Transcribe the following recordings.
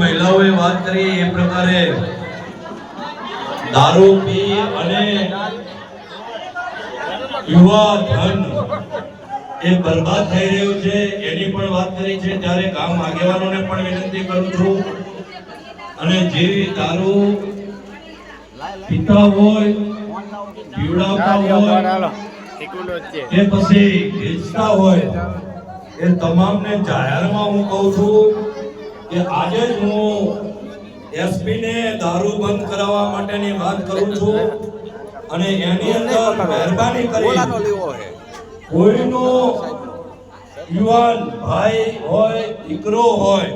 મહિલાઓએ વાત કરી એ પ્રકારે દારૂ પી અને યુવા ધન એ બરબાદ થઈ રહ્યું છે એની પણ વાત કરી છે. ત્યારે ગામ આગેવાનોને પણ વિનંતી કરું છું અને જે દારૂ પીતા હોય પીવડાવતા હોય કે પછી વેચતા હોય એ તમામને જાહેરમાં હું કહું છું કે આજે જ હું એસપી ને દારૂ બંધ કરાવવા માટેની વાત કરું છું અને એની અંદર મહેરબાની કરી કોઈનો યુવાન ભાઈ હોય, દીકરો હોય,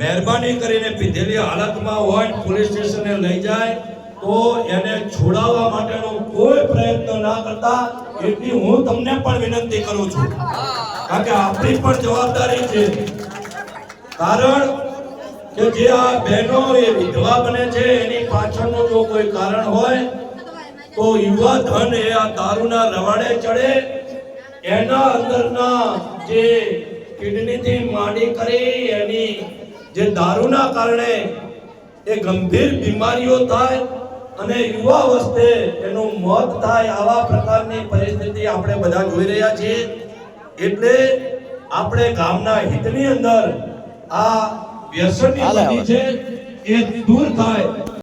મહેરબાની કરીને પીધેલી હાલતમાં હોય પોલીસ સ્ટેશને લઈ જાય, તો એને છોડાવવા માટેનો કોઈ પ્રયત્ન ના કરતા એટલી હું તમને પણ વિનંતી કરું છું. કારણ કે આપણી પણ જવાબદારી છે. કારણ કે જે આ બહેનો એ વિધવા બને છે, એની પાછળનું જો કોઈ કારણ હોય, તો યુવા ધન એ આ દારૂના રવાડે ચડે. એના અંદરના જે કિડનીથી માંડી કરી, એની જે દારૂના કારણે એ ગંભીર બીમારીઓ થાય અને યુવા અવસ્થે એનું મોત થાય આવા પ્રકારની પરિસ્થિતિ આપણે બધા જોઈ રહ્યા છીએ. એટલે આપણે ગામના હિતની અંદર આ વ્યસનની બધી છે એ દૂર થાય.